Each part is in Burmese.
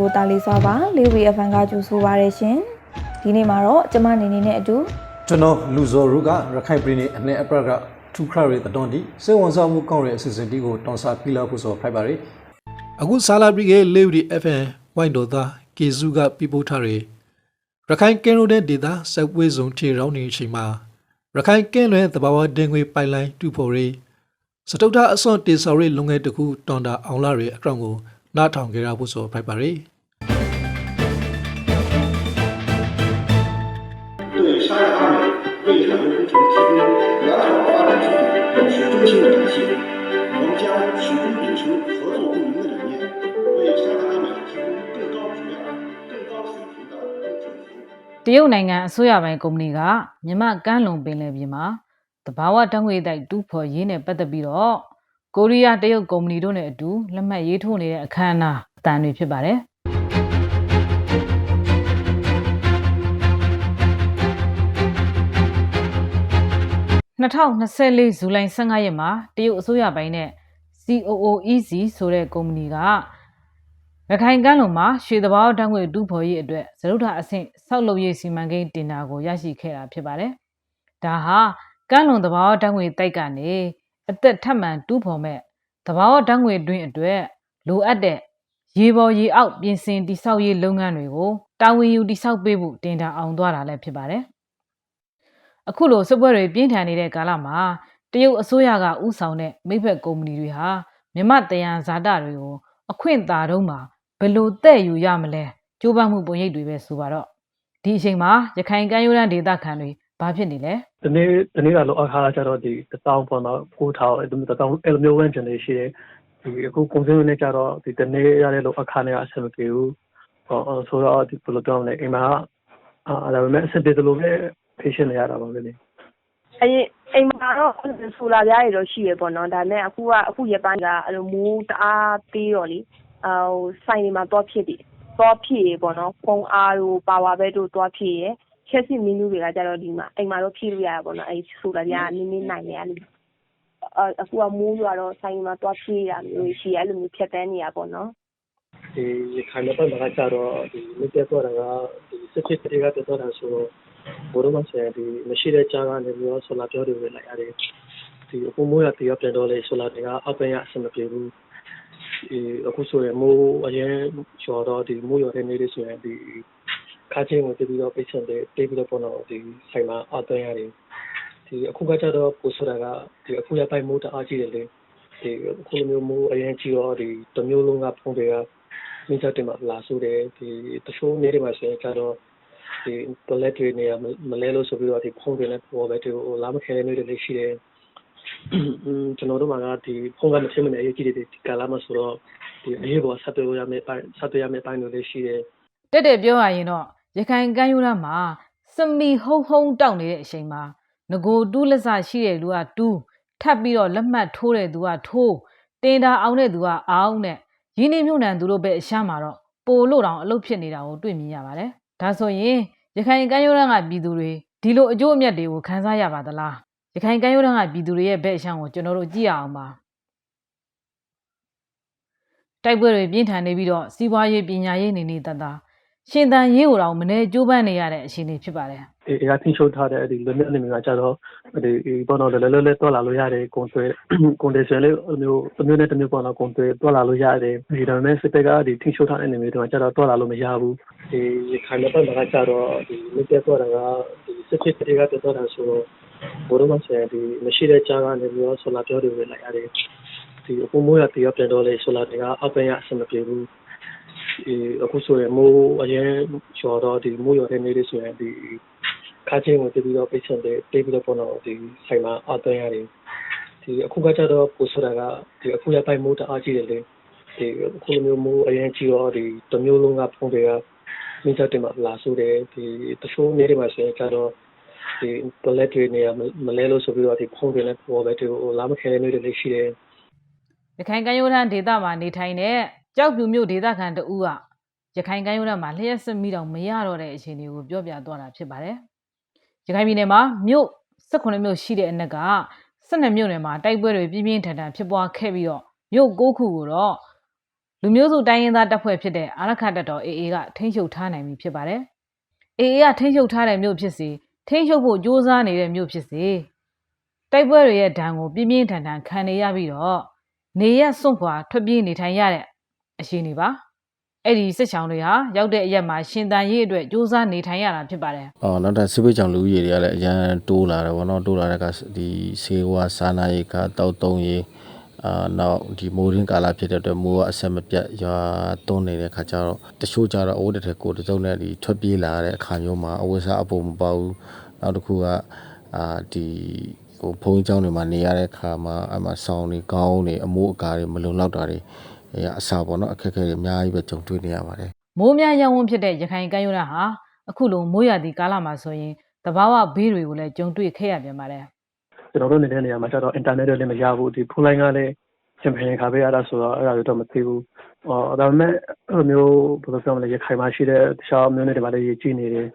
သူကိုတာလီစွာပါလေးဝီအဖန်ကကြိုဆိုပါရရှင်ဒီနေ့မှာတော့ကျမနေနေနဲ့အတူကျွန်တော်လူဇော်ရုကရခိုင်ပြည်နယ်အနေအပရကထူခရရဲတတော်ဒီစေဝန်ဆောင်မှုကောင်းတဲ့အစီအစဉ်ဒီကိုတောင်းစားပြလောက်ဖို့ဆိုဖိုက်ပါရယ်အခုဆာလာပရီကလေဝီ FM ဝိုင်းတော်သားကေစုကပြပို့ထားတယ်ရခိုင်ကင်းရိုတဲ့ဒေတာစက်ဝေးစုံခြေရောင်းနေအချိန်မှာရခိုင်ကင်းလွဲတဘာဝတင်ငွေပိုင်လိုင်းတူဖို့ရေးစတုထအစွန်တေဆော်ရေးလုံငယ်တစ်ခုတွန်တာအောင်လာရဲ့အကောင့်ကိုနားထောင်ကြရဖို့ဆိုဖိုက်ပါရ 为海洋工程提供良好发展基地表示衷心的感谢。我们将始终秉持合作共赢的理念，为沙亚阿美提供更高质量、更高水平的工程服务。 တရုတ်နိုင်ငံအစိုးရပိုင်းကုမ္ပဏီကမြမကမ်းလွန်ပင်လယ်ပြင်မှာတဘာဝတံငွေတိုက်တူးဖော်ရေးနဲ့ပတ်သက်ပြီးတော့ကိုရီးယားတရုတ်ကုမ္ပဏီတို့နဲ့အတူလက်မှတ်ရေးထိုးနေတဲ့အခမ်းအနားအတန်တွေဖြစ်ပါတယ် 2024ဇူလိုင်15ရက်မှာတရုတ်အစိုးရပိုင်းနဲ့ COOEC ဆိုတဲ့ကုမ္ပဏီကရခိုင်ကမ်းလွန်မှာရွှေသဘာဝဓာတ်ငွေတူးဖော်ရေးအတွက်သရုပ်ထအဆင့်ဆောက်လုပ်ရေးစီမံကိန်းတင်တာကိုရရှိခဲ့တာဖြစ်ပါတယ်။ဒါဟာကမ်းလွန်သဘာဝဓာတ်ငွေတိုက်ကနေအသက်ထပ်မံတူးဖော်မဲ့သဘာဝဓာတ်ငွေတွင်းအတွက်လိုအပ်တဲ့ရေပေါ်ရေအောက်ပြင်ဆင်တိဆောက်ရေးလုပ်ငန်းတွေကိုတာဝန်ယူတိဆောက်ပေးဖို့တင်တာအောင်သွားတာလည်းဖြစ်ပါတယ်။ အခုလိုစပွဲတွေပြင်းထန်နေတဲ့ကာလမှာတရုတ်အစိုးရကဥဆောင်တဲ့မိဖက်ကုမ္ပဏီတွေဟာမြမတယံဇာတတွေကိုအခွင့်သာတော့မှာဘယ်လိုတဲ့ယူရမလဲကြိုးပမ်းမှုပုံရိပ်တွေပဲဆိုပါတော့ဒီအချိန်မှာရခိုင်ကမ်းရိုးတန်းဒေသခံတွေဘာဖြစ်နေလဲဒီနေ့ဒီနေ့ကလောအခါကျတော့ဒီတောင်းပေါ်တော့ကိုထားအဲ့လိုတောင်းအဲ့လိုမျိုးဝင်ကျင်နေရှိတယ်ဒီအခုကုန်စည်နဲ့ကြတော့ဒီတနေ့ရတဲ့လောအခါနဲ့အဆင်မပြေဘူးဟောဆိုတော့ဒီဘယ်လိုပြောမလဲအိမ်မှာအာဒါပေမဲ့အဆင်ပြေတယ်လို့ ပဲ patient နေရတာပါပဲလေအရင်အိမ်မှာတော့ဆူလာပြားတွေတော့ရှိရပေါ့နော်ဒါပေမဲ့အခုကအခုရပိုင်းကအဲ့လိုမိုးတအားပေးတော့လေအဟိုဆိုင်တွေမှာတော့ဖြစ်တယ်တော့ဖြစ်ရပေါ့နော်ဖုံအားတို့ပါဝါဘဲတို့တော့ဖြစ်ရချက်စစ်မီနူးတွေကကြတော့ဒီမှာအိမ်မှာတော့ဖြည့်လို့ရတာပေါ့နော်အဲ့ဆူလာပြားနင်းနင်းနိုင်နေရလို့အအခုကမိုးရွာတော့ဆိုင်တွေမှာတော့ဖြည့်ရမျိုးရှိရအဲ့လိုမျိုးဖြတ်တန်းနေရပေါ့နော်ဒီခိုင်မပတ်မှာကြတော့ဒီမြစ်ပြတ်တော့တာကဒီစစ်စစ်တွေကတက်တော့တာဆိုတော့ ဘိုးတော်မဆန်ဒီမရှိတဲ့ကြားကနေပြီးတော့ ဆိုလာပြောတွေဝင်လိုက်ရတယ် ဒီအခုမိုးရတရပြန်တော့လေဆိုလာတွေက အောက်ပိုင်းက အဆင်မပြေဘူးဒီအခုဆိုရင် မိုးအရင်ချော်တော့ ဒီမိုးရတဲ့နေ့လေးဆိုရင် ဒီခါချင်းကိုတပြီးတော့ ပိတ်ဆက်တယ်တေးပြီးတော့ပေါ်တော့ဒီဆိုင်မှာအောက်တွင်းရတယ် ဒီအခုကကြတော့ကိုဆိုတာက ဒီအခုရပိုင်မိုးတအားကြီးတယ်လေ ဒီအခုလိုမျိုး မိုးအရင်ကြီးတော့ ဒီတစ်မျိုးလုံးက ဖုံးတွေကမိသားတင်မှာ လာဆိုတယ် ဒီတချို့နေ့တွေမှာဆိုရင်ကျတော့ ဒီ toilet တွေနေရာမလဲလို့ဆိုပြီးတော့ဒီဖုန်းတွေလည်းပေါ်ပဲဒီဟိုလာမခဲတဲ့နေ့တွေလည်းရှိတယ်အင်းကျွန်တော်တို့မှာကဒီဖုန်းကမဖြစ်မနေအရေးကြီးတယ်ဒီကာလာမှာဆိုတော့ဒီအရေးပေါ်ဆက်သွယ်ရမယ့်ပိုင်းဆက်သွယ်ရမယ့်ပိုင်းတွေလည်းရှိတယ်တက်တက်ပြောရရင်တော့ရခိုင်ကမ်းရိုးတန်းမှာစမီဟုံဟုံတောက်နေတဲ့အချိန်မှာငကိုတူးလက်စရှိတဲ့လူကတူးထပ်ပြီးတော့လက်မှတ်ထိုးတဲ့သူကထိုးတင်တာအောင်တဲ့သူကအောင်နဲ့ရင်းနှီးမြှုပ်နှံသူတို့ပဲအရှမ်းမှာတော့ပိုလို့တောင်အလုပ်ဖြစ်နေတာကိုတွေ့မြင်ရပါတယ်။ ဒါဆိုရင်ရခိုင်ကမ်းရိုးတန်းကပြည်သူတွေဒီလိုအကျိုးအမြတ်တွေကိုခံစားရပါသလား။ရခိုင်ကမ်းရိုးတန်းကပြည်သူတွေရဲ့ဘက်အရှမ်းကိုကျွန်တော်တို့ကြည့်ရအောင်ပါ။တိုက်ပွဲတွေပြင်းထန်နေပြီးတော့စီးပွားရေးပညာရေးနေနေတတ်တာရှင်သန်ရေးကိုတော့မနေကြိုးပမ်းနေရတဲ့အခြေအနေဖြစ်ပါတယ်။ဒီ အရာထိချုပ်ထားတဲ့ဒီ limit အနေနဲ့ကျတော့ဒီဘောတော့လည်းလည်းလည်းတွာလာလို့ရတယ်ကွန်ဆွဲကွန်ဒီရှင်လေးမျိုးတစ်မျိုးနဲ့တစ်မျိုးပေါ့နော်ကွန်ဆွဲတွာလာလို့ရတယ်ဒီဒါပေမဲ့စစ်တပ်ကဒီထိချုပ်ထားတဲ့အနေနဲ့တော့ကျတော့တွာလာလို့မရဘူးဒီရခိုင်ဘက်မှာကျတော့ဒီမြစ်ပြတ်တော့တာကဒီစစ်စစ်တွေကတက်တော့တာဆိုတော့ဘိုးတော်မဆန်ဒီမရှိတဲ့ကြားကနေပြီးတော့ဆိုလာပြောတွေဝင်လိုက်ရတယ်ဒီအခုမိုးရတရပြန်တော့လေဆိုလာတွေကအောက်ပိုင်းကအဆင်မပြေဘူးဒီအခုဆိုရင်မိုးအရင်ချော်တော့ဒီမိုးရတဲ့နေ့လေးဆိုရင်ဒီ ခါချင်းကိုတပြီးတော့ပိတ်ဆက်တယ်တေးပြီးတော့ပေါ်တော့ဒီဆိုင်မှာအောက်သွင်းရတယ်ဒီအခုကကြတော့ကိုဆိုတာကဒီအခုရပိုင်မိုးတအားကြီးတယ်လေဒီအခုလိုမျိုးမိုးအရင်ကြီးတော့ဒီတစ်မျိုးလုံးကဖုံးတွေကမိသားတင်မှာလာဆိုတယ်ဒီတချို့နေ့တွေမှာဆိုရင်ကြတော့ဒီ toilet တွေနေရာမလဲလို့ဆိုပြီးတော့ဒီဖုံးတွေလည်းပေါ်ပဲဒီဟိုလာမခဲတဲ့နေ့တွေလည်းရှိတယ်ရခိုင်ကမ်းရိုးတန်းဒေသမှာနေထိုင်တဲ့ကြောက်ပြူမြို့ဒေသခံတဦးကရခိုင်ကမ်းရိုးတန်းမှာလျှက်စစ်မိတော့မရတော့တဲ့အခြေအနေကိုပြောပြသွားတာဖြစ်ပါတယ်။ ရခိုင်ပြည်နယ်မှာမြို့18မြို့ရှိတဲ့အနက်က12မြို့နယ်မှာတိုက်ပွဲတွေပြင်းပြင်းထန်ထန်ဖြစ်ပွားခဲ့ပြီးတော့မြို့9ခုကိုတော့လူမျိုးစုတိုင်းရင်းသားတပ်ဖွဲ့ဖြစ်တဲ့အာရခတပ်တော် AA ကထိန်းချုပ်ထားနိုင်ပြီဖြစ်ပါတယ်။ AA ကထိန်းချုပ်ထားတဲ့မြို့ဖြစ်စီထိန်းချုပ်ဖို့ကြိုးစားနေတဲ့မြို့ဖြစ်စီတိုက်ပွဲတွေရဲ့ဒဏ်ကိုပြင်းပြင်းထန်ထန်ခံနေရပြီးတော့နေရက်စွန့်ခွာထွက်ပြေးနေထိုင်ရတဲ့အခြေအနေပါ အဲ့ဒီစစ်ချောင်းတွေဟာရောက်တဲ့အရက်မှာရှင်တန်ရေးအတွက်စူးစမ်းနေထိုင်ရတာဖြစ်ပါတယ်။အော်နောက်ထပ်စစ်ပေးချောင်းလူကြီးတွေကလည်းအရန်တိုးလာတယ်ဗောနော်တိုးလာတဲ့ကဒီဆေးဝါးစားနာရေးကတောက်တုံးရေးအာနောက်ဒီမိုးရင်းကာလဖြစ်တဲ့အတွက်မိုးကအဆက်မပြတ်ရွာသွန်းနေတဲ့ခါကျတော့တချို့ကျတော့အဝတ်တစ်ထည်ကိုယ်တစ်စုံနဲ့ဒီထွက်ပြေးလာတဲ့အခါမျိုးမှာအဝတ်စားအပုံမပေါဘူးနောက်တစ်ခုကအာဒီဟိုဘုံကျောင်းတွေမှာနေရတဲ့ခါမှာအမှဆောင်းတွေကောင်းတွေအမိုးအကာတွေမလုံလောက်တာတွေ အဲအစာပေါ့နော်အခက်အခဲတွေအများကြီးပဲကြုံတွေ့နေရပါတယ်မိုးများရဝန်းဖြစ်တဲ့ရခိုင်ကမ်းရိုးတန်းဟာအခုလိုမိုးရသည့်ကာလမှာဆိုရင်တဘာဝဘေးတွေကိုလည်းကြုံတွေ့ခဲ့ရပြန်ပါတယ်ကျွန်တော်တို့နေတဲ့နေရာမှာကျတော့ internet တွေလည်းမရဘူးဒီဖုန်းလိုင်းကလည်းချင်ပင်ခါပေးရတာဆိုတော့အဲ့ဒါတွေတော့မသိဘူးအော်ဒါပေမဲ့အဲ့လိုမျိုးဘယ်လိုပြောမလဲရခိုင်မှာရှိတဲ့တခြားမျိုးတွေမှာလည်းရည်ကြည့်နေတယ်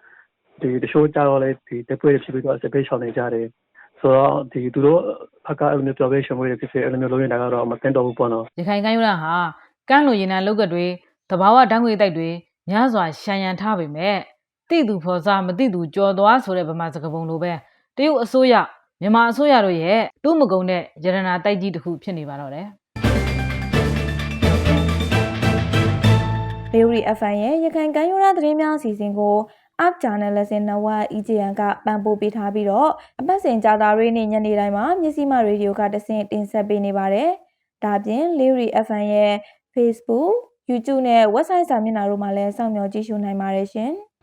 ဒီတချို့ကြတော့လေဒီတပွဲဖြစ်ပြီးတော့စပယ်ရှောင်းနေကြတယ်ဆိုတော့ဒီသူတို့ အကအဲ့လိုမျိုးပြောပေးရှင်မွေးတွေဖြစ်ဖြစ်အဲ့လိုမျိုးလုပ်နေတာကတော့မတင်တော့ဘူးပေါ့နော်ရခိုင်ကမ်းရိုးတန်းဟာကမ်းလိုရင်နံလောက်ကတွေတဘာဝဓာတ်ငွေတိုက်တွေများစွာရှမ်းရန်ထားပေမဲ့တိသူဖော်စားမတိသူကြော်သွားဆိုတဲ့ဗမာစကားပုံလိုပဲတရုတ်အစိုးရမြန်မာအစိုးရတို့ရဲ့တူးမကုံတဲ့ရတနာတိုက်ကြီးတစ်ခုဖြစ်နေပါတော့တယ်လေရီ FM ရဲ့ရခိုင်ကမ်းရိုးသားသတင်းများအစီအစဉ်ကို App Journalism Network EJN ကပံ့ပိုးပေးထားပြီးတော့အပတ်စဉ်ကြာတာတွေနဲ့ညနေတိုင်းမှာမြစည်းမရေဒီယိုကတဆင့်တင်ဆက်ပေးနေပါတယ်။ဒါပြင်လေရီ FM ရဲ့ Facebook, YouTube နဲ့ website စာမျက်နှာတို့မှာလည်းစောင့်မျှော်ကြည့်ရှုနိုင်ပါတယ်ရှင်။